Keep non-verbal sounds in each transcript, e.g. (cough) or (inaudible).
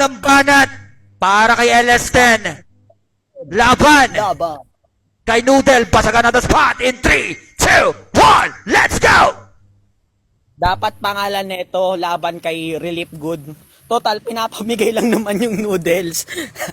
Unang banat para kay LS10. Laban Laban. kay Noodle. Basagan na the spot in 3, 2, 1. Let's go! Dapat pangalan nito laban kay Relief Good. Total, pinapamigay lang naman yung noodles.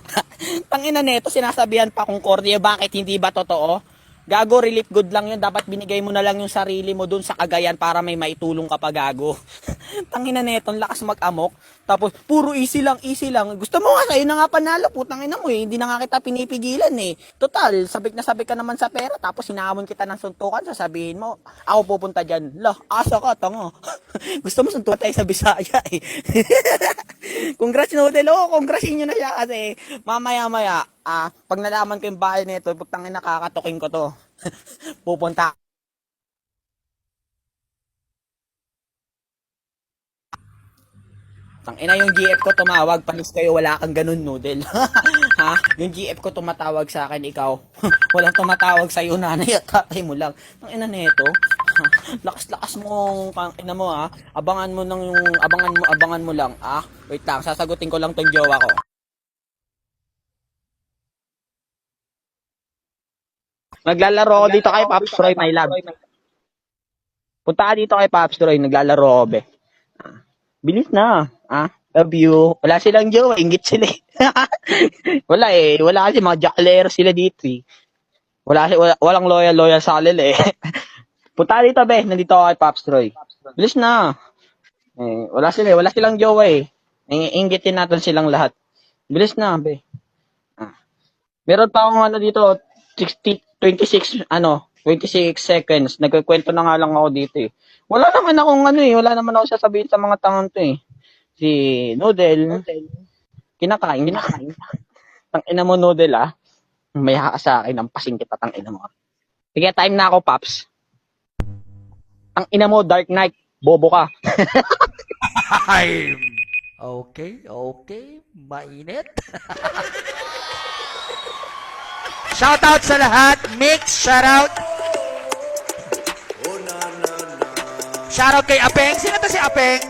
(laughs) Tangina neto, sinasabihan pa kung Cordia, bakit hindi ba totoo? Gago, relief good lang yun. Dapat binigay mo na lang yung sarili mo dun sa kagayan para may maitulong ka pa gago. (laughs) Tangina neto, ang lakas mag-amok. Tapos, puro easy lang, easy lang. Gusto mo nga, sa'yo na nga panalo. Putang ina mo eh. Hindi na nga kita pinipigilan eh. Total, sabik na sabik ka naman sa pera. Tapos, sinamon kita ng suntukan. Sasabihin mo, ako pupunta dyan. Lah, asa ka, tango. (laughs) Gusto mo suntukan tayo sa Bisaya eh. (laughs) congrats Noodle. Oo, congrats nyo na siya kasi mamaya-maya, ah, pag nalaman ko yung bahay nito, putang ina kakatukin ko to. (laughs) Pupunta Tang ina yung GF ko tumawag, panis kayo, wala kang ganun noodle. (laughs) ha? Yung GF ko tumatawag sa akin, ikaw. (laughs) Walang tumatawag sa iyo, nanay at tatay mo lang. Tang ina nito. (laughs) Lakas-lakas mo, tang ina mo ha. Abangan mo nang abangan mo, abangan mo lang. Ah, wait lang, sasagutin ko lang tong jowa ko. Naglalaro ako dito kay Pops Troy, my love. Punta ka dito kay Pops Troy, naglalaro ako, be. Ah, Bilis na. Ah, love you. Wala silang jowa, ingit sila eh. (laughs) wala eh. Wala kasi mga jacklero sila dito eh. Wala, wala walang loyal loyal sa kanila eh. (laughs) Punta dito be, nandito ako kay Pops Troy. Bilis na. Eh, wala sila, eh. wala silang jowa eh. Ing- Inggitin natin silang lahat. Bilis na be. Ah. Meron pa akong ano dito, 60, 26, ano, 26 seconds. Nagkikwento na nga lang ako dito eh. Wala naman akong ano eh, wala naman ako sasabihin sa mga tangang to eh. Si Noodle, kinakain, kinakain. Tang ina mo Noodle ah. May haka sa akin, ang pasing kita, tang ina mo. Sige, time na ako, Paps. Ang ina mo, Dark Knight, bobo ka. (laughs) Okay, okay. Mainit. (laughs) shoutout sa lahat. Mix, shoutout. Shoutout kay Apeng. Sino to si Apeng?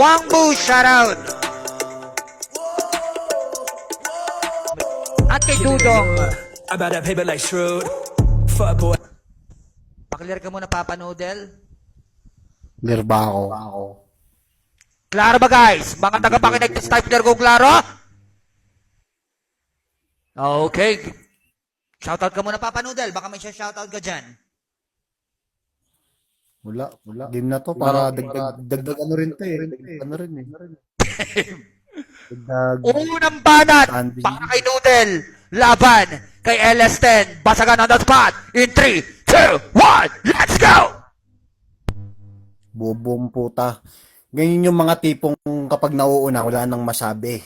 Wangbu, shoutout. At kay Dudong. I bout that paper like Screwed. Fuck boy. Pakilare ka muna, Papa Noodle. Clear ba ako? Klaro ba guys? Mga tagapakinig ng Stifler ko, klaro? Okay. Shoutout ka muna, Papa Noodle. Baka may siya shoutout ka dyan. Wala, wala. Game na to para dagdag, dagdag ano rin to eh. Dagdag ano rin eh. (laughs) Dagdag Unang banat para kay Noodle. Laban kay LS10. Basagan on the spot. In 3, 2, 1, let's go! bobong puta. Ganyan yung mga tipong kapag nauuna, wala nang masabi.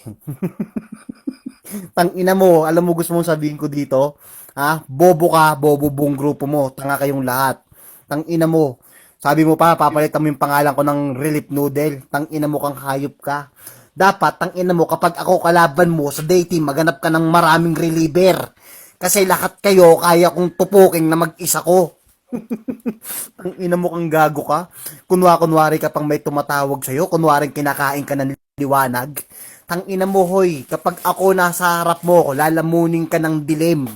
(laughs) Tang ina mo, alam mo gusto mong sabihin ko dito? Ha? Bobo ka, bobo buong grupo mo. Tanga kayong lahat. Tang ina mo. Sabi mo pa, papalitan mo yung pangalan ko ng Relief Noodle. Tang ina mo kang hayop ka. Dapat, tang ina mo, kapag ako kalaban mo sa dating, maganap ka ng maraming reliever. Kasi lahat kayo, kaya kong tupukin na mag-isa ko. (laughs) Ang ina mo kang gago ka. Kunwa kunwari ka pang may tumatawag sa'yo, kunwaring kinakain ka ng liwanag. Tang ina mo hoy, kapag ako nasa harap mo, lalamunin ka ng dilim.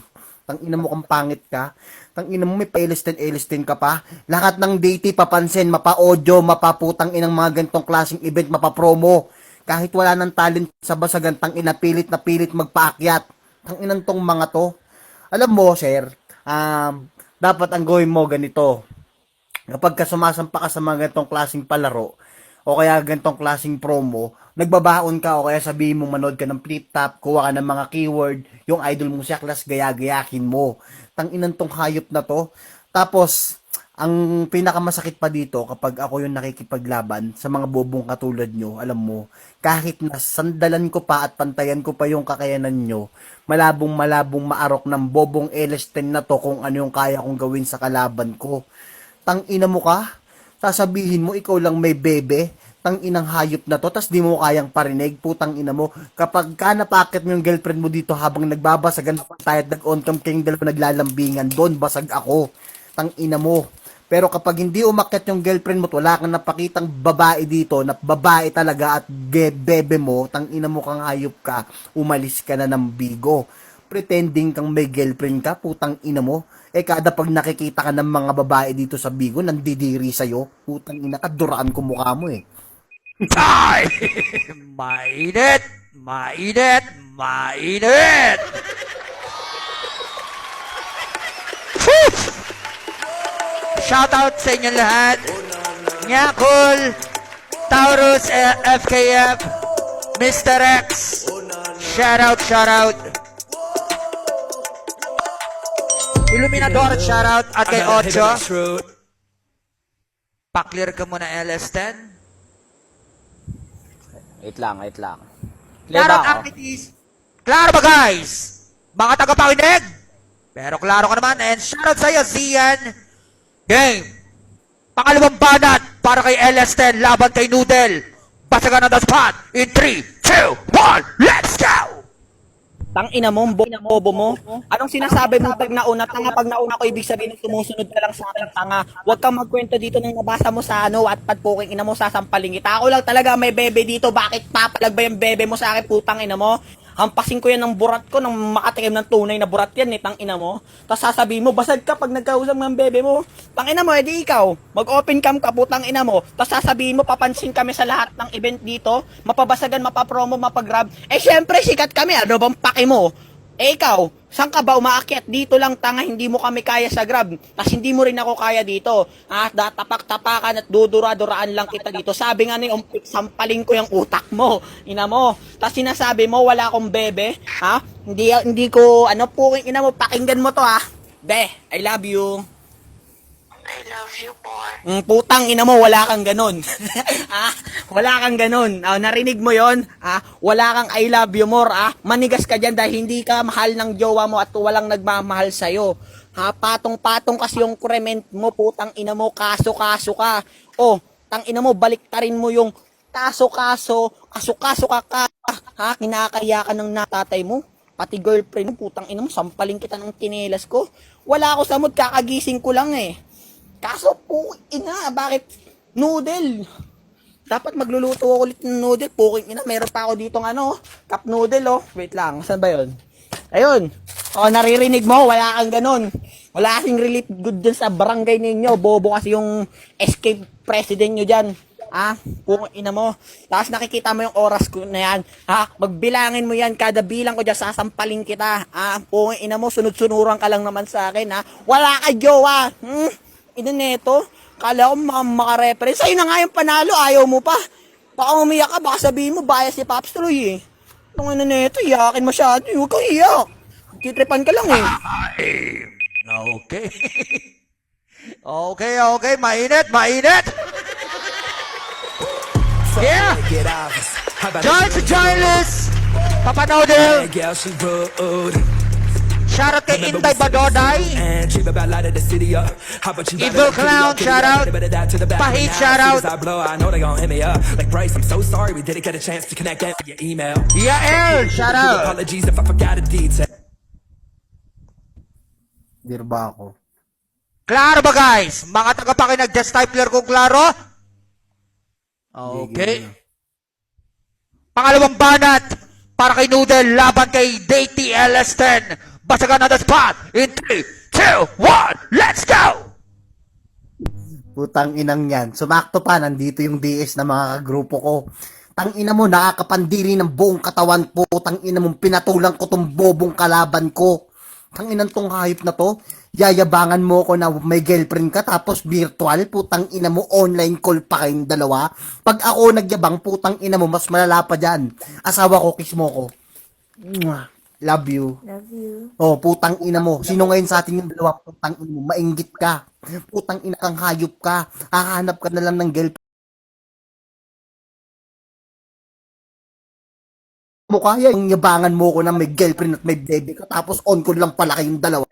Tang ina mo kang pangit ka. Tang ina mo may pa-elistin elistin ka pa. Lahat ng date papansin, mapa-audio, mapaputang inang mga gantong klaseng event, mapa-promo. Kahit wala ng talent sa basagan, tang ina pilit na pilit magpaakyat. Tang inang tong mga to. Alam mo, sir, um, dapat ang gawin mo ganito. Kapag ka sumasampa ka sa mga ganitong klaseng palaro, o kaya ganitong klaseng promo, nagbabaon ka o kaya sabihin mo manood ka ng flip top, kuha ka ng mga keyword, yung idol mong si Aklas, gaya-gayakin mo. Tang inan tong hayop na to. Tapos, ang pinakamasakit pa dito kapag ako yung nakikipaglaban sa mga bobong katulad nyo, alam mo, kahit na sandalan ko pa at pantayan ko pa yung kakayanan nyo, malabong malabong maarok ng bobong LS10 na to kung ano yung kaya kong gawin sa kalaban ko. Tang ina mo ka? Sasabihin mo ikaw lang may bebe? Tang inang hayop na to, tas di mo kayang parinig, putang ina mo. Kapag ka napakit mo yung girlfriend mo dito habang nagbabasagan tayo nag-on cam kayong dalawa naglalambingan, doon basag ako. Tang ina mo. Pero kapag hindi umakyat yung girlfriend mo, wala kang napakitang babae dito, na babae talaga at bebe mo, tang ina mo kang hayop ka, umalis ka na ng bigo. Pretending kang may girlfriend ka, putang ina mo. Eh kada pag nakikita ka ng mga babae dito sa bigo, nandidiri sa'yo, putang ina ka, duraan ko mukha mo eh. Time! (laughs) mainit! Mainit! Mainit! Shoutout sa inyo lahat. Nyakul, Taurus eh, FKF, Mr. X. Shoutout, shoutout. Illuminador, shoutout. At kay Ocho. Pa-clear ka muna LS10. Wait lang, wait lang. Ako? activities. Klaro ba guys? Mga tagapakinig? Pero klaro ka naman and shoutout sa iyo, Zian. Game. Pangalawang banat para kay LS10 laban kay Noodle. Basagan on the spot in 3, 2, 1, let's go! Tang ina mo, bo- bobo mo. Anong sinasabi mo pag nauna? Tanga pag nauna ko, ibig sabihin sumusunod ka lang sa akin, tanga. Huwag kang magkwento dito nang nabasa mo sa ano at patpuking ina mo sasampaling. Ako lang talaga may bebe dito. Bakit papalag ba yung bebe mo sa akin, putang ina mo? Hampasin ko yan ng burat ko nang makatikim ng tunay na burat yan, eh, ina mo. Tapos sasabihin mo, basag ka pag nagkausap ng bebe mo. Tang ina mo, edi ikaw. Mag-open cam ka, putang ina mo. Tapos sasabihin mo, papansin kami sa lahat ng event dito. Mapabasagan, mapapromo, mapagrab. Eh, syempre, sikat kami. Ano bang paki mo? Eh, ikaw, saan ka ba umaakyat? Dito lang, tanga, hindi mo kami kaya sa grab. Tapos hindi mo rin ako kaya dito. Ha? Datapak-tapakan at dudura-duraan lang kita dito. Sabi nga ni Umpik, sampaling ko yung utak mo. Ina mo. Tapos sinasabi mo, wala akong bebe. Ha? Hindi, hindi ko, ano po, ina mo, pakinggan mo to ha. Be, I love you. I love you, boy. Mm, putang ina mo, wala kang ganun. (laughs) ah, wala kang ganun. Ah, narinig mo yon? Ah, wala kang I love you more. Ah, manigas ka dyan dahil hindi ka mahal ng jowa mo at walang nagmamahal sa'yo. Ha, patong-patong kasi yung krement mo, putang ina mo, kaso-kaso ka. Oh, tang ina mo, baliktarin mo yung kaso-kaso, kaso-kaso ka ka. Ha, kinakaya ka ng natatay mo. Pati girlfriend mo, putang ina mo, sampaling kita ng tinelas ko. Wala ako sa mood, kakagising ko lang eh. Kaso po, ina, bakit noodle? Dapat magluluto ako ulit ng noodle. Puking ina, meron pa ako dito ng ano, cup noodle oh. Wait lang, saan ba yun? Ayun. O, naririnig mo, wala kang ganun. Wala kasing relief good dyan sa barangay ninyo. Bobo kasi yung escape president nyo dyan. Ah, puking ina mo. Tapos nakikita mo yung oras ko na yan. Ha, magbilangin mo yan. Kada bilang ko dyan, sasampalin kita. Ah, puking ina mo, sunod-sunuran ka lang naman sa akin, ha. Wala ka, jowa. Hmm? Ina neto, kala ko mga makareference. Sa'yo na nga yung panalo, ayaw mo pa. Baka umiyak ka, baka sabihin mo, bias si Pops Troy eh. Itong ina neto, iyakin masyado. Huwag kang iyak. Titripan ka lang eh. Ay, okay. (laughs) okay, okay. Mainit, mainit. Yeah. Get off. How about Shout out kay Inday Badoday. Evil Clown, shout out. Pahit, shout out. i know they gonna hit me up Like Bryce, I'm so sorry we didn't get a chance to connect at your email. Yeah, El, shout out. Apologies if I forgot a detail. Dear ba ako? Klaro ba guys? Mga tagapakinig test typler kung klaro? Okay. Pangalawang banat para kay Noodle laban kay DTLS10. Pasagan on the spot in 3, 2, 1, let's go! Putang inang yan. Sumakto pa, nandito yung DS na mga grupo ko. Tang ina mo, nakakapandiri ng buong katawan ko. Tang ina mo, pinatulang ko tong bobong kalaban ko. Tang inan tong hype na to. Yayabangan mo ko na may girlfriend ka tapos virtual. Putang ina mo, online call pa kayong dalawa. Pag ako nagyabang, putang ina mo, mas malala pa dyan. Asawa ko, kiss mo ko. Mwah. Love you. Love you. Oh, putang ina mo. Sino ngayon sa atin yung dalawa? Putang ina mo. Mainggit ka. Putang ina kang hayop ka. Hahanap ka na lang ng girlfriend. mo kaya yung yabangan mo ko na may girlfriend at may baby ka tapos on call lang pala kayong dalawa.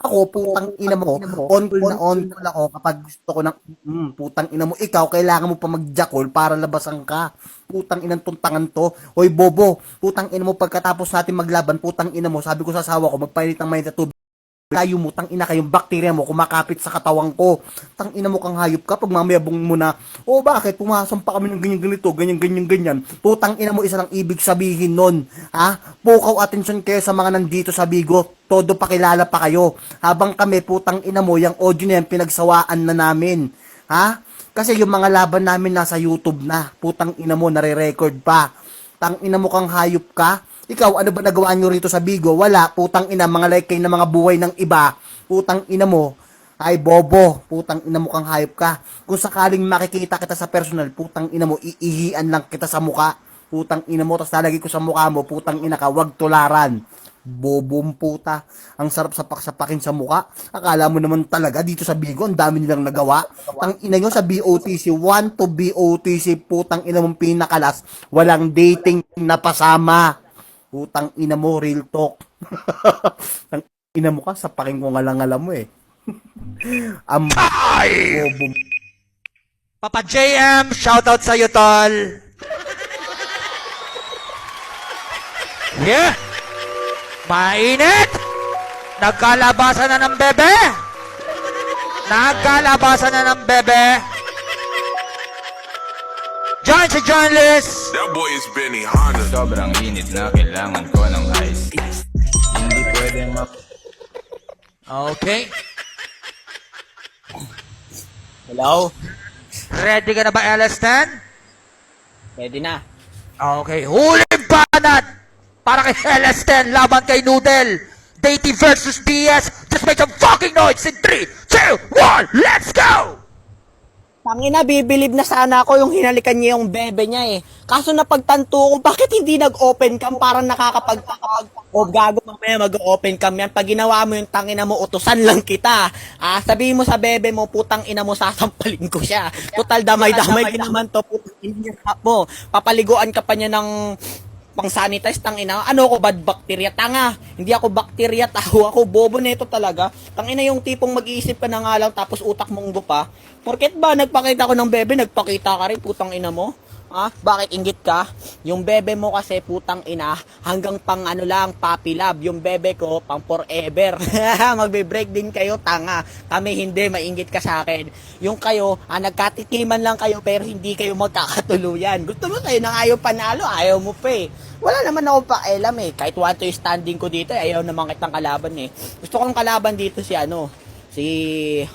Ako, putang ina mo, on call na on call ako kapag gusto ko ng, mm, putang ina mo, ikaw, kailangan mo pa mag-jackal para labasan ka. Putang inang tuntangan to. Hoy, bobo, putang ina mo, pagkatapos natin maglaban, putang ina mo, sabi ko sa asawa ko, magpainit ng mainit na tubig layo mo, tang ina kayong bakterya mo, kumakapit sa katawan ko. Tang ina mo kang hayop ka, pag mamayabong mo na, oh bakit, pumasok pa kami ng ganyan ganito, ganyan ganyan ganyan. Putang ina mo, isa lang ibig sabihin nun. Ha? Pukaw atensyon kayo sa mga nandito sa Bigo. Todo pakilala pa kayo. Habang kami, putang ina mo, yung audio na yan, pinagsawaan na namin. Ha? Kasi yung mga laban namin nasa YouTube na. Putang ina mo, nare-record pa. Tang ina mo kang hayop ka. Ikaw, ano ba nagawa nyo rito sa Bigo? Wala. Putang ina, mga like ng mga buhay ng iba. Putang ina mo. Ay, bobo. Putang ina mo kang hayop ka. Kung sakaling makikita kita sa personal, putang ina mo, iihian lang kita sa muka. Putang ina mo, tapos lalagay ko sa mukha mo, putang ina ka, wag tularan. Bobong puta. Ang sarap sapak-sapakin sa muka. Akala mo naman talaga dito sa Bigo, ang dami nilang nagawa. Tang ina nyo sa BOTC, 1 to BOTC, putang ina mong pinakalas. Walang dating na pasama. Putang ina mo, real talk. (laughs) Tang ina mo ka, sapakin ko nga lang alam mo eh. (laughs) Ang bobo Papa JM, shoutout sa iyo, tol. Yeah! Mainit! Nagkalabasan na ng bebe! Nagkalabasan na ng bebe! John si John Liz! That boy is Benny Hanna. Sobrang init na kailangan ko ng ice Hindi pwede ma... Okay. Hello? Ready ka na ba, LS10? Ready na. Okay. Huling banat para kay LS10 laban kay Noodle. Deity versus DS. Just make some fucking noise in 3, 2, 1, let's go! Tangina, bibilib na sana ako yung hinalikan niya yung bebe niya eh. Kaso napagtanto ko, bakit hindi nag-open cam? Parang nakakapag... O gago mamaya mag-open cam yan. Pag ginawa mo yung tangina mo, utusan lang kita. Ah, sabihin mo sa bebe mo, putang ina mo, sasampalin ko siya. Total damay-damay din naman to, putang ina mo. Papaliguan ka pa niya ng pang sanitize tang ina ano ko bad bacteria? Tanga. Hindi ako bacteria tao ako. Bobo nito talaga. Tang ina yung tipong mag-iisip ka na nga lang tapos utak mong pa porket ba nagpakita ko ng bebe nagpakita ka rin putang ina mo Ah, bakit inggit ka? Yung bebe mo kasi putang ina, hanggang pang ano lang, puppy love. Yung bebe ko, pang forever. (laughs) Magbe-break din kayo, tanga. Kami hindi, mainggit ka sa akin. Yung kayo, ah, nagkatikiman lang kayo pero hindi kayo magkakatuluyan. Gusto mo kayo nang ayaw panalo, ayaw mo pa eh. Wala naman ako pakialam eh. Kahit one to standing ko dito, eh, ayaw naman kitang kalaban eh. Gusto kong kalaban dito si ano, si...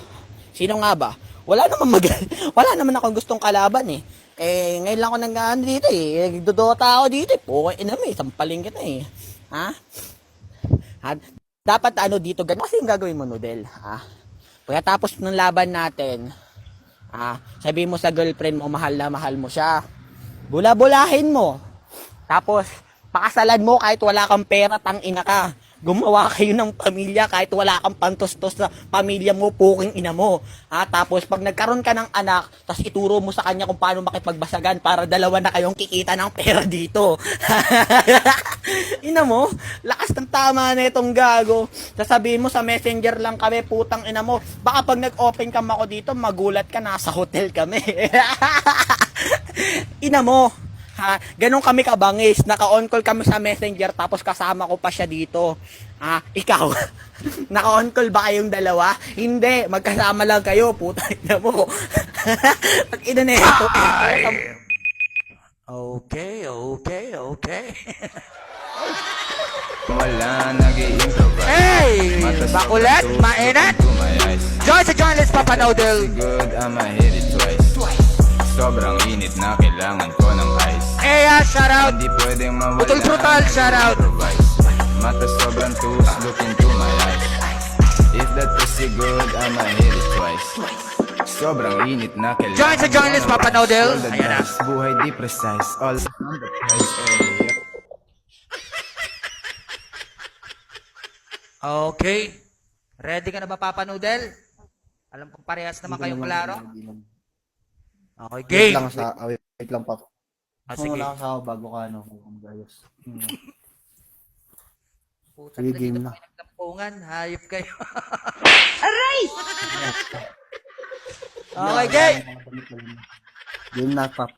Sino nga ba? Wala naman mag... (laughs) Wala naman akong gustong kalaban eh. Eh, ngayon lang ako nag ano dito eh. Nagdodota ako dito eh. Pukay ina mo eh. Sampaling kita eh. Ha? ha? Dapat ano dito, ganun kasi yung gagawin mo, Nudel. Ha? Pagkatapos ng laban natin, ha? Sabihin mo sa girlfriend mo, mahal na mahal mo siya. Bula-bulahin mo. Tapos, pakasalan mo kahit wala kang pera, tang ina ka. Gumawa kayo ng pamilya kahit wala kang pantustos sa pamilya mo, puking ina mo. Ha? Tapos, pag nagkaroon ka ng anak, tapos ituro mo sa kanya kung paano makipagbasagan para dalawa na kayong kikita ng pera dito. (laughs) ina mo, lakas ng tama na itong gago. Sasabihin mo sa messenger lang kami, putang ina mo. Baka pag nag-open cam ako dito, magulat ka, nasa hotel kami. (laughs) ina mo, Ha, ganun kami kabangis. Naka-on call kami sa messenger tapos kasama ko pa siya dito. Ha, ikaw. (laughs) Naka-on call ba kayong dalawa? Hindi, magkasama lang kayo. Puta (laughs) ina mo. (laughs) Pag ina na ito. Okay, okay, okay. Wala nag-i-improvise hey! Bakulat, eyes Join sa John Liz, Papa Noodle. Good, I'ma hit it twice Sobrang init na kailangan ko ng ice Eya, shout out! Hindi pwedeng mawala Putol brutal, shout out. Improvise. Mata sobrang tus, look into my eyes If that pussy good, I'ma hit it twice Sobrang init na kailangan Join sa ng Papa the Ayan na. Buhay di precise All on the price. Okay. Ready ka na ba, Papa Noodle? Alam kong parehas naman kayong klaro. Okay, Wait game! lang sa, wait, wait lang pa. Ah, Kung sige. wala ka sa bago ka, ano, kung. Hmm. Putang Sige, game na. kayo nagtampungan. Hayop kayo. (laughs) okay, game! Game na, Pap.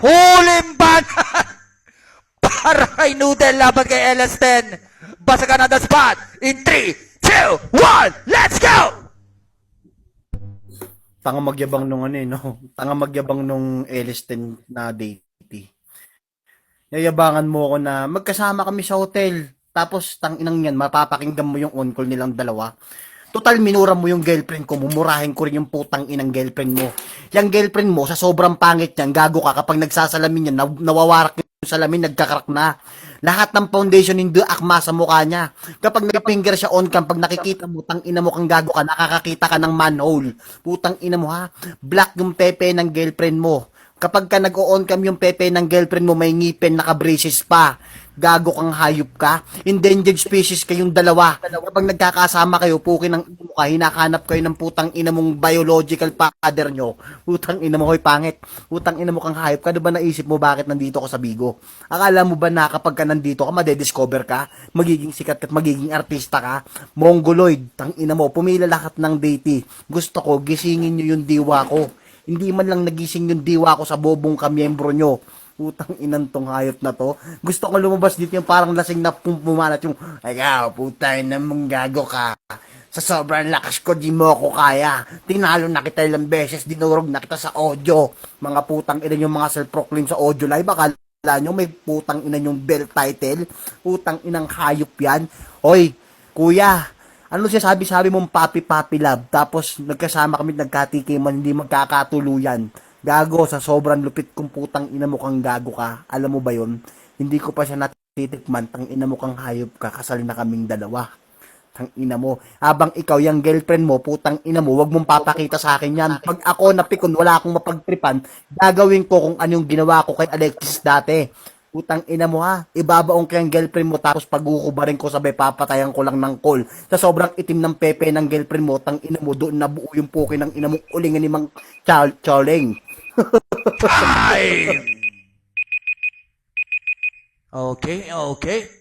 Huling banat! (laughs) Para kay Noodle laban kay LS10. Basagan na the spot in 3, two, one, let's go! Tanga magyabang nung ano eh, no? (laughs) Tanga magyabang nung L10 na date. Yayabangan mo ako na magkasama kami sa hotel. Tapos, tang inang yan, mapapakinggan mo yung on-call nilang dalawa. Total, minura mo yung girlfriend ko, mumurahin ko rin yung putang inang girlfriend mo. Yung girlfriend mo, sa sobrang pangit niyan, gago ka kapag nagsasalamin yan, naw- nawawarak yung salamin, nagkakarak na. Lahat ng foundation hindi akma sa mukha niya. Kapag nag-finger siya on cam, pag nakikita mo, tang ina mo kang gago ka, nakakakita ka ng manhole. Putang ina mo ha. Black yung pepe ng girlfriend mo. Kapag ka nag-on cam yung pepe ng girlfriend mo, may ngipin, naka-braces pa. Gago kang hayop ka. Endangered species kayong dalawa. Kapag nagkakasama kayo, pukin ng ino ka, hinakanap kayo ng putang ina mong biological father nyo. Putang ina mo, hoy pangit. Putang ina mo kang hayop ka. Di ba naisip mo bakit nandito ka sa Bigo? Akala mo ba na kapag ka nandito ka, madediscover ka? Magiging sikat at magiging artista ka? Mongoloid, tang ina mo, pumila lahat ng deity. Gusto ko, gisingin nyo yung diwa ko. Hindi man lang nagising yung diwa ko sa bobong kamiyembro nyo. Putang inan tong hayop na to. Gusto ko lumabas dito yung parang lasing na pum- pumalat yung, Ayaw, putang na mong gago ka. Sa sobrang lakas ko, di mo ako kaya. Tinalo na kita ilang beses, dinurog na kita sa audio. Mga putang ina yung mga self-proclaim sa audio live. Akala nyo may putang ina yung bell title. Putang inang hayop yan. Hoy, kuya, ano siya sabi-sabi mong papi-papi love, tapos nagkasama kami nagkatikiman, hindi magkakatuluyan. Gago, sa sobrang lupit kong putang ina mo kang gago ka. Alam mo ba yon? Hindi ko pa siya natitikman, tang ina mo kang hayop ka, kasal na kaming dalawa. Tang ina mo. Habang ikaw, yung girlfriend mo, putang ina mo, wag mong papakita sa akin yan. Pag ako napikon, wala akong mapagtripan, gagawin ko kung anong ginawa ko kay Alexis dati. Putang ina mo ha. Ibabaong kayang girlfriend mo tapos pag-uukubarin ko sabay papatayan ko lang ng call. Sa sobrang itim ng pepe ng girlfriend mo, tang ina mo, doon nabuo yung puki ng ina mo, ulingan ni Mang Chal Choleng. Okay, okay.